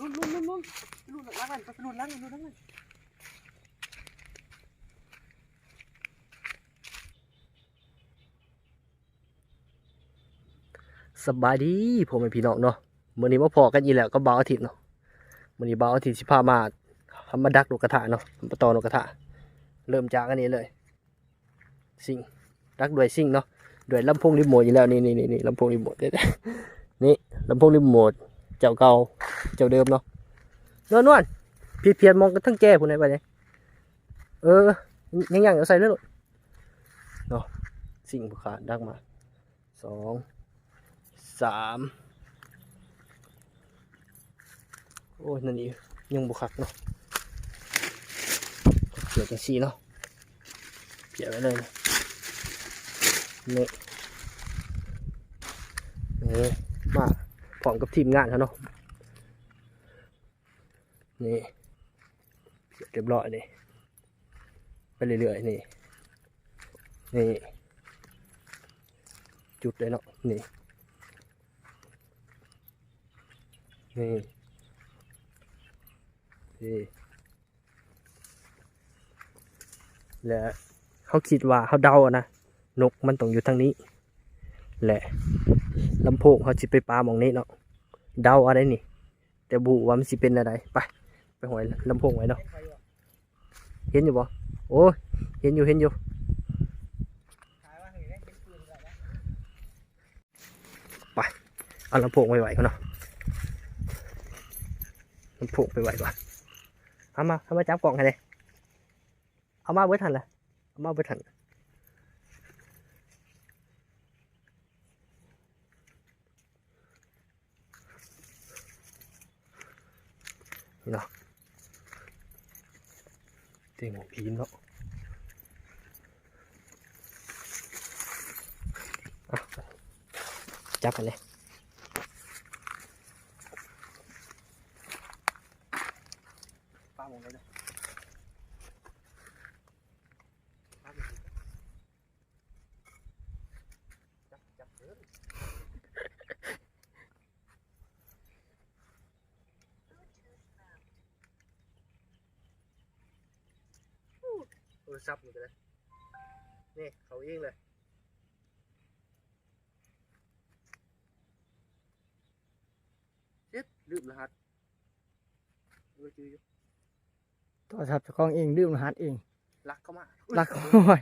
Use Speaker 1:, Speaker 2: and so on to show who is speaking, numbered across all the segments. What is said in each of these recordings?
Speaker 1: ลุ้นลุ้นลุ้นลุ้นลุ้นล้างมันไปลุ้นล้างมันลุ้นล้างมัน
Speaker 2: สบายดีผมเป็นพี่น้องเนาะมื้อนี้มาพอกันอีแล้วก็บ่าวอาทิตย์เนาะมื้อนี้บ่าวอาทิตย์สิพามาทำมาดักนกกระทะเนาะมาต่อนกกระทะเริ่มจากอันนี้เลยซิงดักด้วยซิงเนาะด้วยลำโพงรีโมทอยู่แล้วนี่นี่นี่นี่ลำโพงรีโมทเด้อนี่ลำโพงรีโมท เจ้าเก่าเจ้าเดิมเนาะนวลนวลพี่เพียนมองกันทั้งแก่ผู้ใดไปเนี่ยเออยังยังเอาใส่เลยเนาะซิงบุคาดักมาสองสามโอ้ยนั่นนี่ยังบุคักเนาะเกี่ยวกับสีเนาะเกี่ยวไว้เลยนะนี่นี่มา พร้อมกับทีมงานเขาเนาะนี่เรียบร้อยนี่ไปเรื่อยๆนี่นี่จุดเลยเนาะนี่นี่นี่และเขาคิดว่าเขาเดาอะนะนกมันต้องอยู่ทางนี้ แหละ ลำโพงเขาจิไปปลาหมองนี้เนาะเดาอะไรนี่ แต่บูว่ามันสิเป็นอะไรไปไปหอยลำโพงไว้เนาะเห็นอยู่บ่โอ้เห็นอยู่เห็นอยู่ไปเอาลำโพงไว้ไว้เขาเนาะมันผูกไปไหวก่อนเอามาเอามาจับกล่องให้เลยเอามาเบิดทันเละเอามาเบิดทัน นี่เนาะเตียงพีนเนาะอะจับกันเลย ป้าหมองเลยนะป้าหมองเลยจับจับเถอะ โทรศัพท์นี่ก็เลยนี่เขาเองเลยเจ็ดลืมรหัสเออจืออยู่
Speaker 3: โทรศัพท์เจ้าของเองลืมรหัสเอง
Speaker 2: รักเข้ามา
Speaker 3: รักโอ้ย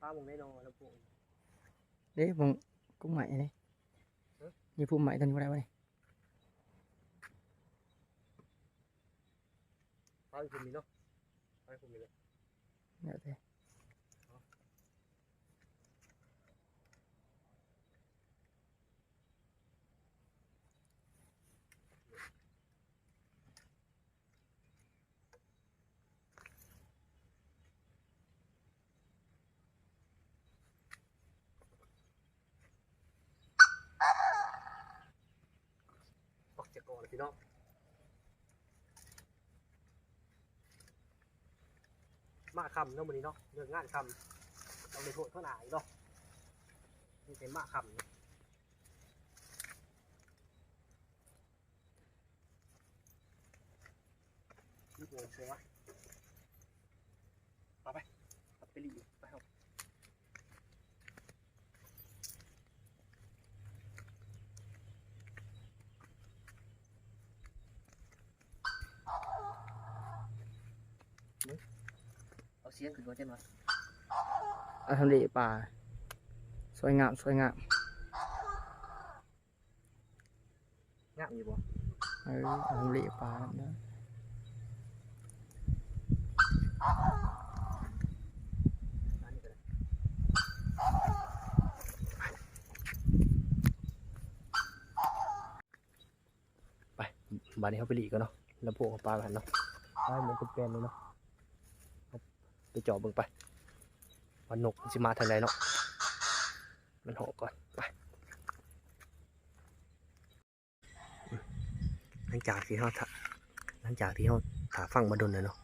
Speaker 2: ป้าผมไม่นอนแล้วพวก
Speaker 3: เด้ผมกุ้งใหม่นี่ยี่ปุ่มใหม่ตันอยู่ไรวะนี่
Speaker 2: ป้าผมมีเนาะ ป้าผมมีเลย
Speaker 3: เดี๋ยวเด้
Speaker 2: ออกจากก่อนเลยพี่น้อง มาคำเนาะวันนี้เนาะเรื่องงานคำเราเลยโทษเท่าไหร่เนาะนี่เป็นมาคำนี่ยนี่โง่ใช่ไหมะเอาไปเอาไปรีบไปเอา เอาเสียงขึ้นมาเช่นวะ
Speaker 3: อาทำเลป่า สวยงาม สวยงาม
Speaker 2: งามอยู่บ่
Speaker 3: เอออาทำเลป่านะ
Speaker 2: อันนี้ก็ได้ไปบานนี้เขาไปหลีกกันเนาะแล้วพวกเขาปลากันเนาะไปเหมือนกับแกนเลยเนาะเอา ไปเจอบเบิ่งไปวันนกมันสิมาทางใดเนาะมันหาะก่อนไปหลังจากที่เขาถาหลังจากที่เขาถาฟังมาดนเลยเนาะ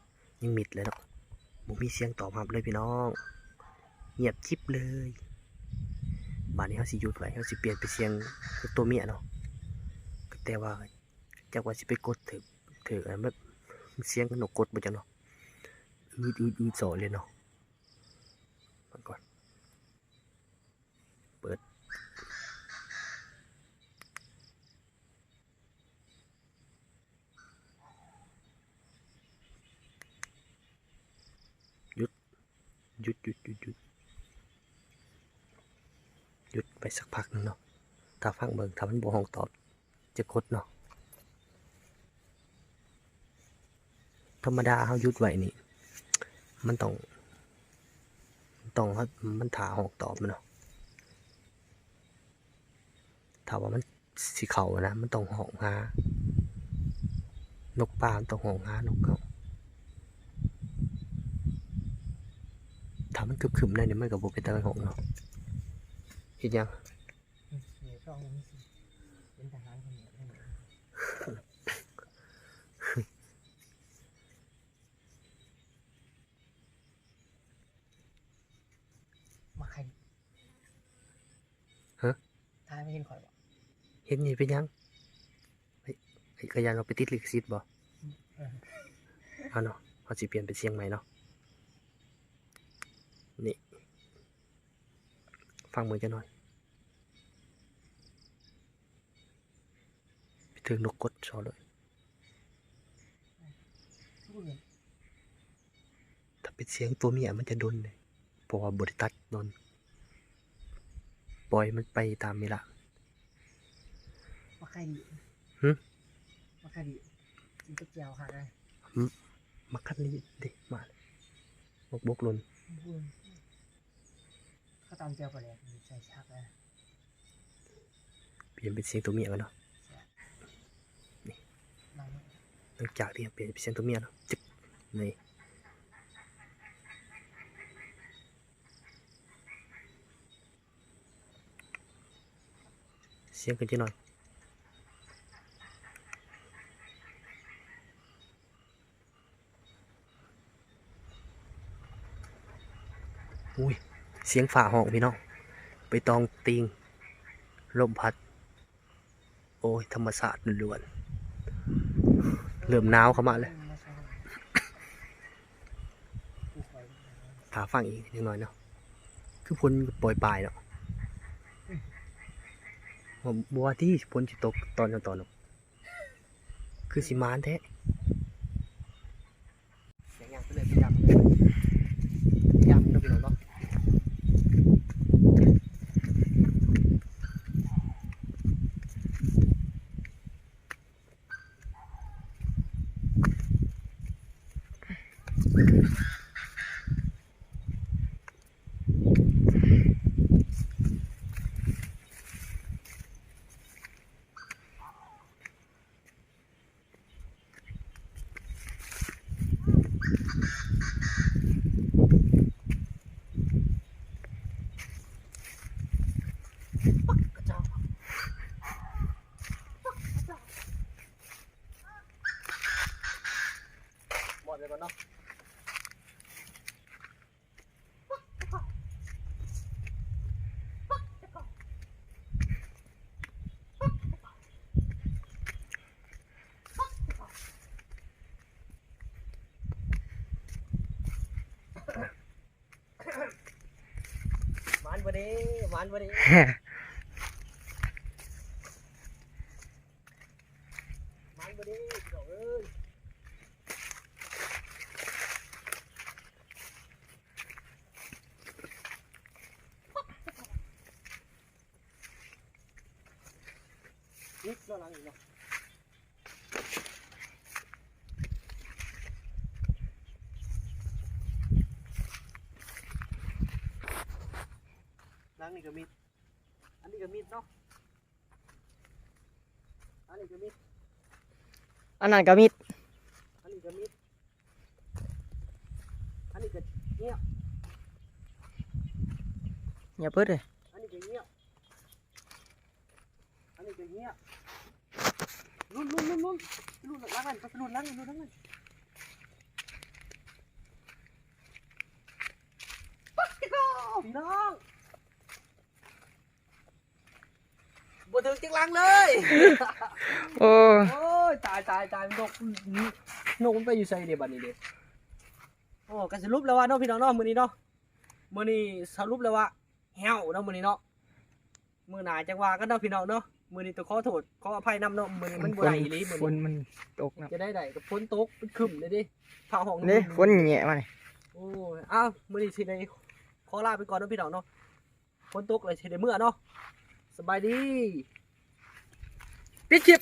Speaker 2: ยังมิดเลยเนาะบ่มีเสียงตอบรับเลยพี่น้อง เงียบจิบเลยบานนี้เขาสิหยุดไว้เขาสิเปลี่ยนไปเสียงตัวเมียเนาะแต่ว่าจากว่าสิไปกดถือถือแบบเสียงนกกดบ่จังเนาะ อืดอืดอืดโสเลยเนาะมาก่อน เปิด หยุด หยุดหยุดหยุดหยุดหยุดไปสักพักหนึงเนาะ ถ้าฟังเบิ่งถ้ามันบ่ห้องตอบ จะกดเนาะ ธรรมดาเขาหยุดไว้นี่ มันต้องมันต้องเขามันถาหอกตอบมันเนาะถ้าว่ามันสีเขานะมันต้องหอกหานกป่ามันต้องหอกหานกเขาถ้ามันคึมขึ้นได้เนี่ยมันกับโบเป็นตะวันหงเนาะเห็นยัง
Speaker 3: เดี๋ยวต้องมีสิเป็นทหารคนเดียวได้ไหมมาใคร
Speaker 2: ฮะ
Speaker 3: ทาย ไม่เห็นข่อยบ่
Speaker 2: เห็นยังเป็นยังไอ้ไอ้กระยานเราไปติดลิขสิทธิ์บ่
Speaker 3: เออ
Speaker 2: เอาเนาะเขาสิเปลี่ยนเป็นเชียงใหม่เนาะนี่ ฟังมือจะหน่อยไปถึงนกกดชอเลย
Speaker 3: ทุกเรื่อง
Speaker 2: ถ้าเป็นเสียงตัวเมียมันจะดนเลยเพราะว่าบริตัดดน ปล่อยมันไปตามเวลา
Speaker 3: มาใครดี
Speaker 2: หึ
Speaker 3: มาใครดีกินกระเจียวค่ะไง
Speaker 2: มาคัดนี้ดิมาบกบกลน
Speaker 3: บุญเขาตามเจียวไปเลยใส่ชักเลย
Speaker 2: เปลี่ยนเป็นเสียงตัวเมียกันเนาะ
Speaker 3: นั่ง
Speaker 2: หลังจากที่เปลี่ยนเป็นเสียงตัวเมียเนาะจึกนี่ เสียงกันจะหน่อยอุ้ยเสียงฝ่าห้องพี่น้องไปตองติงลมพัด โอ้ย ธรรมศาสตร์ล้วนๆเริ่มหนาวเข้ามาแล้ว
Speaker 3: มาใส่กูคอย
Speaker 2: ถาฟังอีกนิดหน่อยเนาะคือพ้นปล่อยปลายเนาะ บัวที่ฝนจะตกตอนตอนนคือสิมานแท้เสียงยางไปเลยพยายามเลยพยายามเนาะพี่น้องเนาะ
Speaker 3: กระเจ้า
Speaker 2: หมดเลยก่อนเนาะ หวานบ่ดีหวานบ่ดีหวานบ่ดีพี่น้องเอ้ยนิดเท่านั้นเองเนาะ งนี่ก็มีดอันนี้ก็มีดเนาะอันนี้ก็มีด
Speaker 3: อันนั้นก็มิด
Speaker 2: อันนี้ก็มีดอันนี้ก็เงียบ
Speaker 3: อย่าเปิดเลย
Speaker 2: อันนี้ก็เงียบอันนี้ก็เงียบลุ้นลุ้นลุ้นลุ้นลุ้นล้างกันไปลุ้นล้างกันลุ้นล้างกันปั๊กพี่น้องพี่น้อง บ่ถึงจังหลังเลย
Speaker 3: โอ้
Speaker 2: โอ้ยตายตายตายนกนกมันไปอยู่ไสเดี๋ยวบัดนี้เด้โอ้ก็สรุปแล้วว่าเนาะพี่น้องเนาะมื้อนี้เนาะมื้อนี้สรุปแล้วว่าแฮวเนาะมื้อนี้เนาะมื้อหน้าจังว่ากันเนาะพี่น้องเนาะมื้อนี้ต้องขอโทษขออภัยนำเนาะมื้อนี้มันบ่ได้อีหลีมื้อ
Speaker 3: ฝน
Speaker 2: นี้
Speaker 3: มันตกนะ
Speaker 2: จะได้ได้กับฝนตกมันครึ้มเลยดิผ้าห้อง
Speaker 3: นี่ฝนแหะมานี่
Speaker 2: โอ้ยอ้าวมื้อนี้สิได้ขอลาไปก่อนเนาะพี่น้องเนาะฝนตกเลยสิได้เมื่อเนาะ สบายดีปิดคลิป